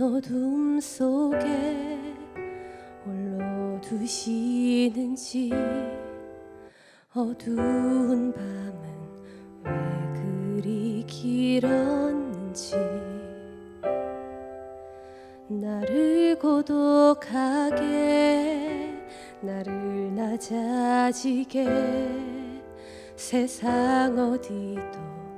어둠 속에 홀로 두시는지 어두운 밤은 왜 그리 길었는지 나를 고독하게 나를 낮아지게 세상 어디도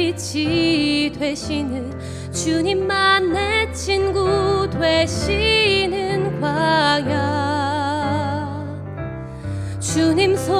빛이 되시는 주님만 내 친구 되시는 광야. 주님 손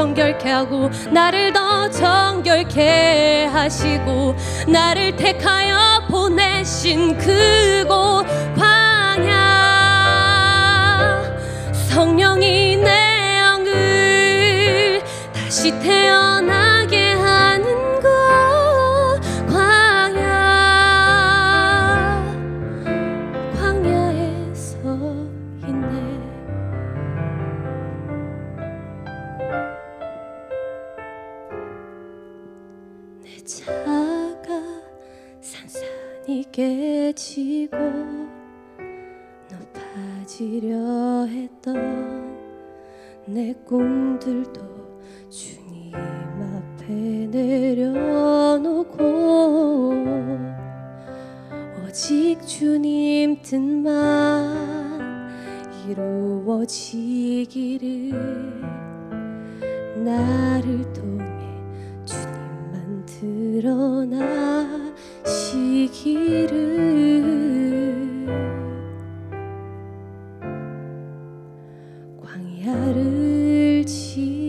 정결케 하고 나를 더 정결케 하시고 나를 택하여 보내신 그곳 차가 산산이 깨지고 높아지려 했던 내 꿈들도 주님 앞에 내려놓고 오직 주님 뜻만 이루어지기를 나를 주님만 일어나시기를. 광야를 지